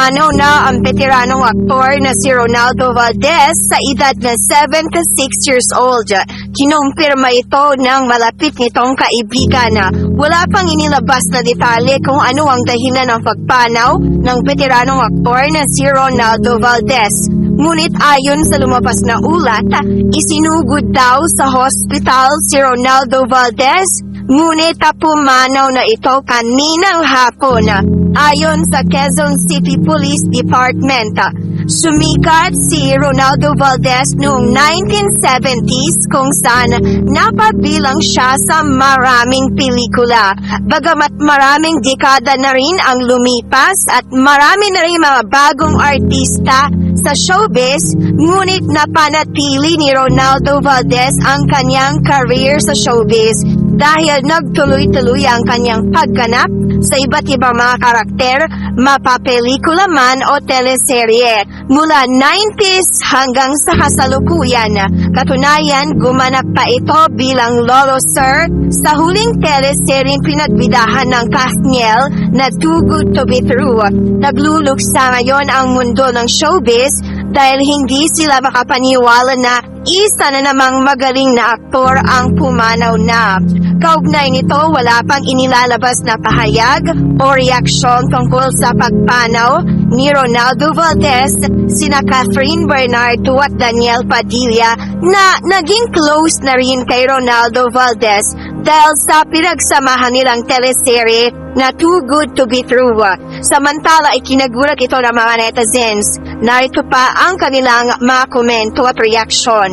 pumanaw na ang veteranong aktor na si Ronaldo Valdez sa edad na 76 years old. Kinumpirma ito ng malapit nitong kaibigan na wala pang inilabas na detalye kung ano ang dahilan ng pagpanaw ng veteranong aktor na si Ronaldo Valdez. Ngunit ayon sa lumabas na ulat, isinugod daw sa hospital si Ronaldo Valdez, ngunit pumanaw na ito kaninang hapon. Ayon sa Quezon City Police Department, sumikat si Ronaldo Valdez noong 1970s kung saan napabilang siya sa maraming pelikula. Bagamat maraming dekada na rin ang lumipas at marami na rin mga bagong artista sa showbiz, ngunit napanatili ni Ronaldo Valdez ang kanyang career sa showbiz dahil nagtuloy-tuloy ang kanyang pagganap sa iba't ibang mga karakter, mapapelikula man o teleserye. Mula 90s hanggang sa kasalukuyan, katunayan gumanap pa ito bilang Lolo Sir sa huling teleserye pinagbidahan ng Kathniel na Too Good To Be True. Nagluluksa ngayon ang mundo ng showbiz dahil hindi sila makapaniwala na isa na namang magaling na aktor ang pumanaw na. Kaugnay nito, wala pang inilalabas na pahayag o reaksyon tungkol sa pagpanaw ni Ronaldo Valdez, sina Catherine Bernardo at Daniel Padilla na naging close na rin kay Ronaldo Valdez dahil sa pinagsamahan nilang teleserye na Too Good To Be True. Samantala, ikinagulat ito ng mga netizens. Narito pa ang kanilang mga komento at reaksyon.